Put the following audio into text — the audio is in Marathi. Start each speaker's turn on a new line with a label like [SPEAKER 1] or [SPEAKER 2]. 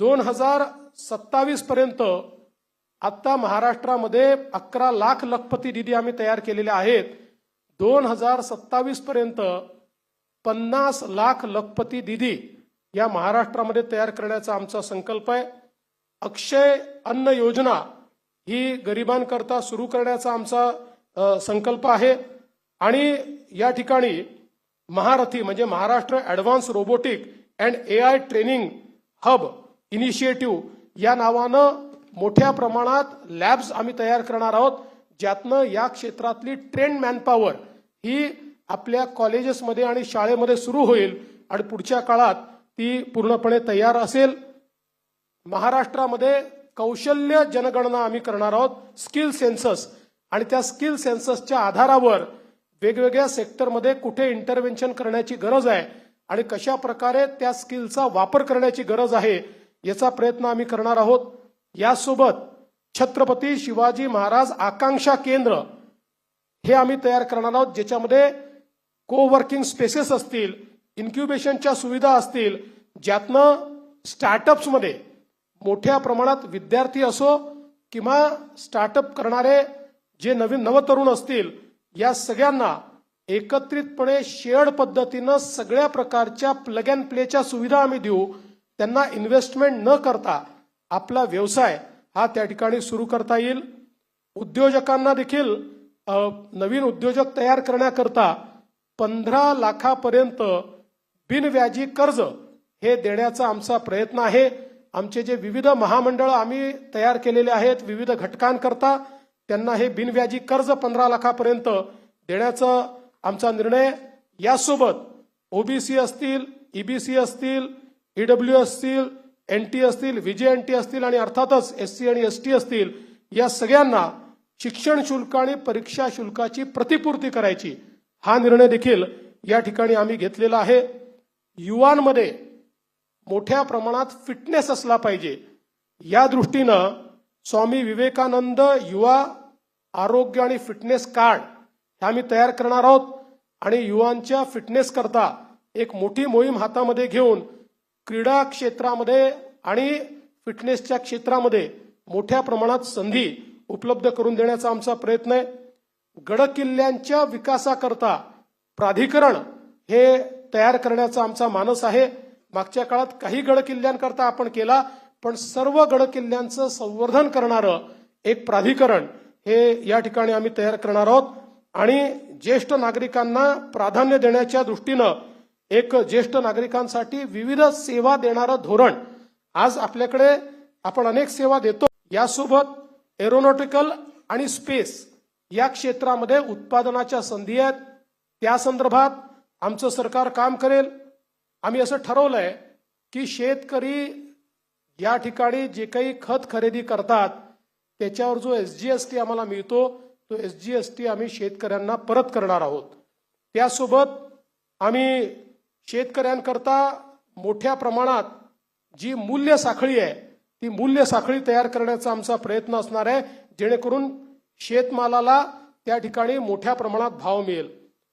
[SPEAKER 1] दोन हजार सत्तावीस पर्यंत आत्ता महाराष्ट्रामध्ये अकरा लाख लखपती निधी आम्ही तयार केलेले आहेत. दोन हजार सत्तावीस पर्यंत पन्नास लाख लखपती दिदी या महाराष्ट्रामध्ये तयार करण्याचा आमचा संकल्प आहे. अक्षय अन्न योजना ही गरिबांकरता सुरू करण्याचा आमचा संकल्प आहे. आणि या ठिकाणी महारथी म्हणजे Maharashtra advance robotic and A I training hub initiative. या नावानं मोठ्या प्रमाणात लॅब्स आम्ही तयार करणार आहोत ज्यातनं या क्षेत्रातली ट्रेंड मॅनपॉवर ही आपल्या कॉलेजेसमध्ये आणि शाळेमध्ये सुरू होईल आणि पुढच्या काळात ती पूर्णपणे तयार असेल. महाराष्ट्रामध्ये कौशल्य जनगणना आम्ही करणार आहोत स्किल सेन्सस. आणि त्या स्किल सेन्ससच्या आधारावर वेगवेगळ्या सेक्टरमध्ये कुठे इंटरव्हेन्शन करण्याची गरज आहे आणि कशा प्रकारे त्या स्किलचा वापर करण्याची गरज आहे याचा प्रयत्न आम्ही करणार आहोत. यासोबत छत्रपती शिवाजी महाराज आकांक्षा केंद्र हे आम्ही तयार करणार आहोत ज्याच्यामध्ये को वर्किंग स्पेसेस असतील इन्क्युबेशनच्या सुविधा असतील ज्यातनं स्टार्टअप्समध्ये मोठ्या प्रमाणात विद्यार्थी असो किंवा स्टार्टअप करणारे जे नवीन नवतरुण असतील या सगळ्यांना एकत्रितपणे शेअर्ड पद्धतीनं सगळ्या प्रकारच्या प्लग अँड प्लेच्या सुविधा आम्ही देऊ. त्यांना इन्व्हेस्टमेंट न करता आपला व्यवसाय हा त्या ठिकाणी सुरू करता येईल. उद्योजकांना देखील नवीन उद्योजक तयार करण्याकरता पंधरा लाखापर्यंत बिनव्याजी कर्ज हे देण्याचा आमचा प्रयत्न आहे. आमचे जे विविध महामंडळ आम्ही तयार केलेले आहेत विविध घटकांकरता त्यांना हे बिनव्याजी कर्ज पंधरा लाखापर्यंत देण्याचा आमचा निर्णय. यासोबत ओबीसी असतील ईबीसी असतील ईडब्ल्यू असतील एन टी असतील व्हीजे एन टी असतील आणि अर्थातच एस सी आणि एस टी असतील या सगळ्यांना शिक्षण शुल्क आणि परीक्षा शुल्काची प्रतिपूर्ती करायची. हा निर्णय देखील या ठिकाणी आम्ही घेतलेला आहे. युवांमध्ये मोठ्या प्रमाणात फिटनेस असला पाहिजे. या दृष्टीनं स्वामी विवेकानंद युवा आरोग्य आणि फिटनेस कार्ड हे आम्ही तयार करणार आहोत आणि युवांच्या फिटनेस करता एक मोठी मोहीम हातामध्ये घेऊन क्रीडा क्षेत्रामध्ये आणि फिटनेसच्या क्षेत्रामध्ये मोठ्या प्रमाणात संधी उपलब्ध करून देण्याचा आमचा प्रयत्न आहे. गडकिल्ल्यांच्या विकासाकरता प्राधिकरण हे तयार करण्याचा आमचा मानस आहे. मागच्या काळात काही गडकिल्ल्यांकरता आपण केला पण सर्व गडकिल्ल्यांचं संवर्धन करणारं एक प्राधिकरण हे या ठिकाणी आम्ही तयार करणार आहोत. आणि ज्येष्ठ नागरिकांना प्राधान्य देण्याच्या दृष्टीनं एक ज्येष्ठ नागरिकांसाठी विविध सेवा देणारं धोरण. आज आपल्याकडे आपण अनेक सेवा देतो. यासोबत एरोनॉटिकल आणि स्पेस या क्षेत्रामध्ये उत्पादनाच्या संधी आहेत. त्या संदर्भात आमचं सरकार काम करेल. आम्ही असं ठरवलंय की शेतकरी या ठिकाणी जे काही खत खरेदी करतात त्याच्यावर जो एस जी एस टी आम्हाला मिळतो तो एस जी एस टी आम्ही शेतकऱ्यांना परत करणार आहोत. त्यासोबत आम्ही शेतकऱ्यांकरता मोठ्या प्रमाणात जी मूल्य साखळी आहे ती मूल्य साखळी तयार करण्याचा आमचा प्रयत्न असणार आहे जेणेकरून शेतमालाला त्या ठिकाणी मोठ्या प्रमाणात भाव मिळेल.